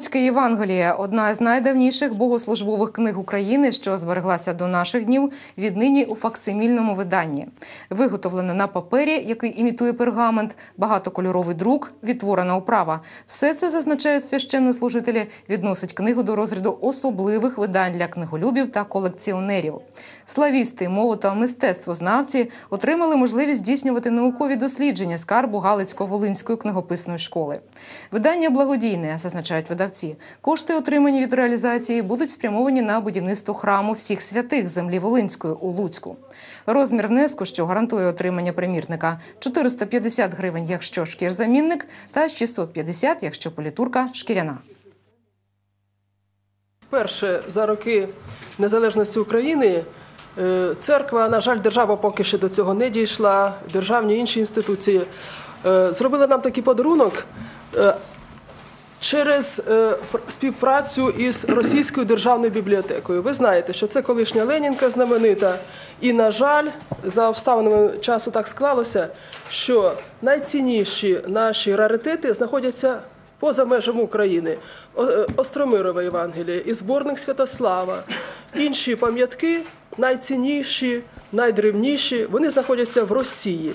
Луцьке Євангеліє одна з найдавніших богослужбових книг України, що збереглася до наших днів, віднині у факсимільному виданні. Виготовлена на папері, який імітує пергамент, багатокольоровий друк, відтворена оправа. Все це зазначають священнослужителі, відносить книгу до розряду особливих видань для книголюбів та колекціонерів. Славісти, мову та мистецтвознавці отримали можливість здійснювати наукові дослідження скарбу Галицько-Волинської книгописної школи. Видання благодійне, зазначають видавці. Кошти, отримані від реалізації, будуть спрямовані на будівництво храму всіх святих землі Волинської у Луцьку. Розмір внеску, що гарантує отримання примірника, 450 гривень, якщо шкірзамінник, та 650, якщо політурка шкіряна. Вперше за роки незалежності України е, церква, на жаль, держава поки що до цього не дійшла, державні інші інституції е, зробили нам такий подарунок е, через е, співпрацю із Російською державною бібліотекою. Ви знаєте, що це колишня Ленінка знаменита, і, на жаль, за обставинами часу так склалося, що найцінніші наші раритети знаходяться поза межами України. Е, Остромирове Євангеліє і зборник Святослава. Інші пам'ятки найцінніші, найдревніші, вони знаходяться в Росії.